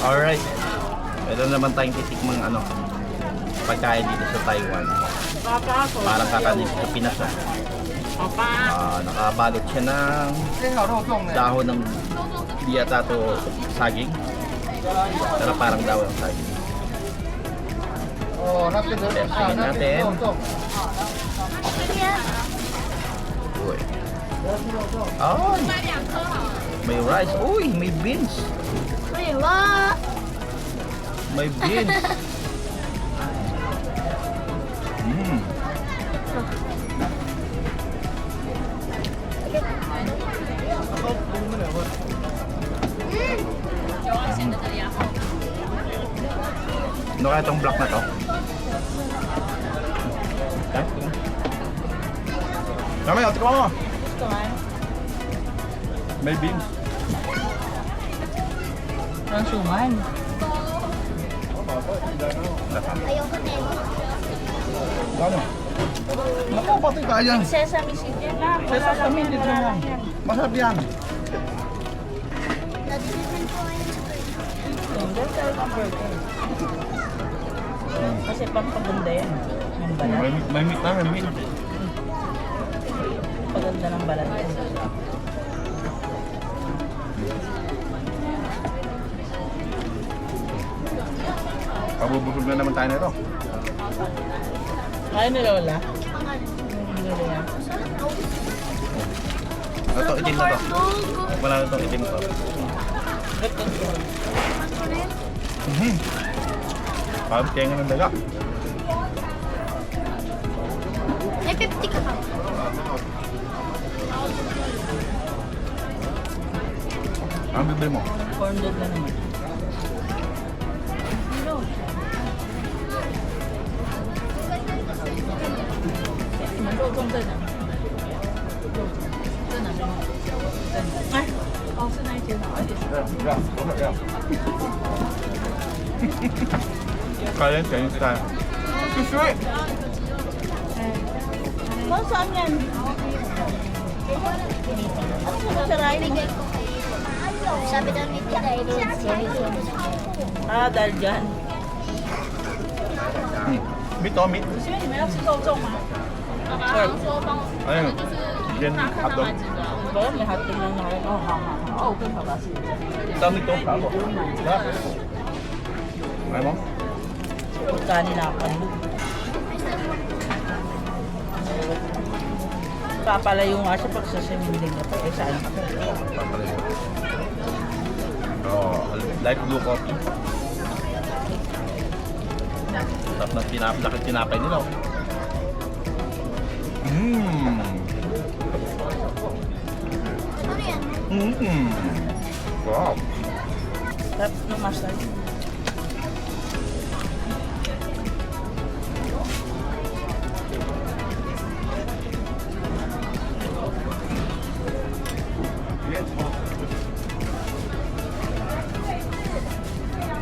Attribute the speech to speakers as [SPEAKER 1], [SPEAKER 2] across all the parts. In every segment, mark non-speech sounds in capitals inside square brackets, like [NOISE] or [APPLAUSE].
[SPEAKER 1] Alright. Meron naman tayong titikmang ano, pagkain dito sa Taiwan. Parang kakanin sa Pinas ah. Uh, nakabalot siya ng dahon ng di yata to saging. Pero parang dahon ng saging.
[SPEAKER 2] Testingin natin.
[SPEAKER 1] Uy. Ay! May rice. Uy! May beans.
[SPEAKER 3] 喂，我
[SPEAKER 1] May beans. Mm. [LAUGHS] Ano kaya itong black na to? Kami, ate ko mo. May beans.
[SPEAKER 4] Ang suman.
[SPEAKER 3] ayoko na
[SPEAKER 1] Ano? Naku, pati kaya.
[SPEAKER 4] Sesame seed yan na. Wala lang
[SPEAKER 1] Sesame seed yan.
[SPEAKER 4] lang.
[SPEAKER 1] Masarap yan.
[SPEAKER 4] Burger. Kasi pampaganda yan. Yung balat.
[SPEAKER 1] May, may meat na, may meat.
[SPEAKER 4] Paganda ng balat yan.
[SPEAKER 1] Pabubusog na naman tayo nito.
[SPEAKER 4] Kaya ni Lola?
[SPEAKER 1] Ito, itim na to. Wala na itong itim to.
[SPEAKER 4] Ito.
[SPEAKER 1] Mhm. Parang tenga ng daga.
[SPEAKER 3] May 50 ka pa.
[SPEAKER 1] Ang bibili mo?
[SPEAKER 4] Corn dog na naman. Ay, also na ito na.
[SPEAKER 1] Kaya yan, Chinese style. Sweet!
[SPEAKER 4] Kung saan yan? Ano sa sasaray?
[SPEAKER 3] Sabi daw ni Tita Eileen,
[SPEAKER 4] Ah, dahil dyan.
[SPEAKER 1] Hmm. Meat to, meat.
[SPEAKER 4] 所以你们要吃肉粽吗？
[SPEAKER 1] Ayun. Chicken hotdog.
[SPEAKER 4] Ba, may hotdog lang na rin. Oh. Oh, okay pa kasi.
[SPEAKER 1] Ito, meat to. Ako. Sarap. Ayaw mo?
[SPEAKER 4] Kanin na ako. Papalayo nga siya pag sa swimming na pa. Eh, saan ka?
[SPEAKER 1] Papalit. Oh, light blue coffee. Sarap ng tinap laki tinapay nila. Mmm. Mmm. Wow.
[SPEAKER 4] Tap ng mustard.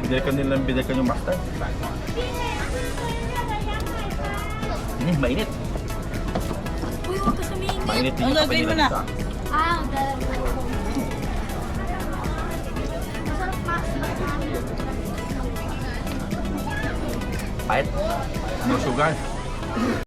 [SPEAKER 1] Bidil ka nilang bidil ka yung mustard. Hmm, mainit.
[SPEAKER 3] Uy, huwag ka sumingit.
[SPEAKER 1] Mainit
[SPEAKER 4] Ang gagawin mo na?
[SPEAKER 3] Ah, dahil
[SPEAKER 1] Pahit. No sugar.